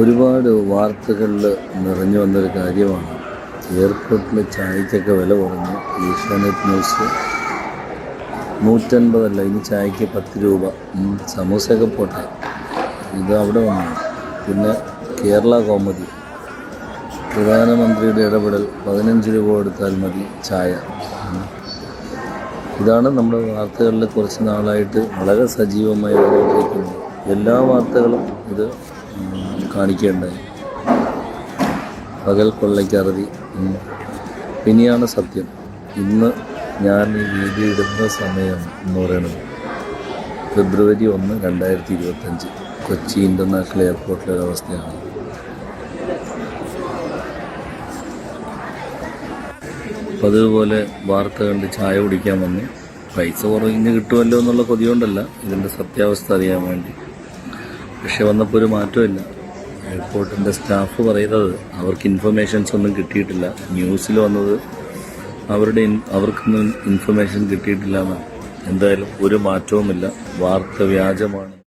ഒരുപാട് വാർത്തകളിൽ നിറഞ്ഞു വന്നൊരു കാര്യമാണ്. എയർപോർട്ടിൽ ചായക്കൊക്കെ വില കുറഞ്ഞു. ഏഷ്യാനെറ്റ് ന്യൂസ് നൂറ്റൻപതല്ല ഇനി ചായക്ക് പത്ത് രൂപ. സമൂസയൊക്കെ പോട്ടെ. ഇത് അവിടെ വന്നു പിന്നെ കേരള കോമഡി. പ്രധാനമന്ത്രിയുടെ ഇടപെടൽ പതിനഞ്ച് രൂപ കൊടുത്താൽ മതി ചായ. ഇതാണ് നമ്മുടെ വാർത്തകളിൽ കുറച്ച് നാളായിട്ട് വളരെ സജീവമായി എല്ലാ വാർത്തകളും ഇത് ഉം, കാണിക്കേണ്ടായി പകൽ കൊള്ളയ്ക്കറുതി. ഇനിയാണ് സത്യം. ഇന്ന് ഞാൻ ഈ വീഡിയോ ഇടുന്ന സമയം എന്ന് പറയുന്നത് ഫെബ്രുവരി ഒന്ന് രണ്ടായിരത്തി ഇരുപത്തഞ്ച് കൊച്ചി ഇന്റർനാഷണൽ എയർപോർട്ടിലെ അവസ്ഥയാണ്. പതിവുപോലെ വാർത്ത കണ്ട് ചായ കുടിക്കാൻ വന്നു. പൈസ കുറഞ്ഞ് കിട്ടുമല്ലോ എന്നുള്ള കൊതികൊണ്ടല്ല ഇതിന്റെ സത്യാവസ്ഥ അറിയാൻ വേണ്ടി. പക്ഷെ വന്നപ്പോൾ ഒരു മാറ്റമില്ല എയർപോർട്ടിന്റെ സ്റ്റാഫ് പറയുന്നത് അവർക്ക് ഇൻഫർമേഷൻസ് ഒന്നും കിട്ടിയിട്ടില്ല. ന്യൂസിൽ വന്നത് അവരുടെ അവർക്കൊന്നും ഇൻഫർമേഷൻ കിട്ടിയിട്ടില്ല എന്തായാലും ഒരു മാറ്റവുമില്ല. വാർത്ത വ്യാജമാണ്.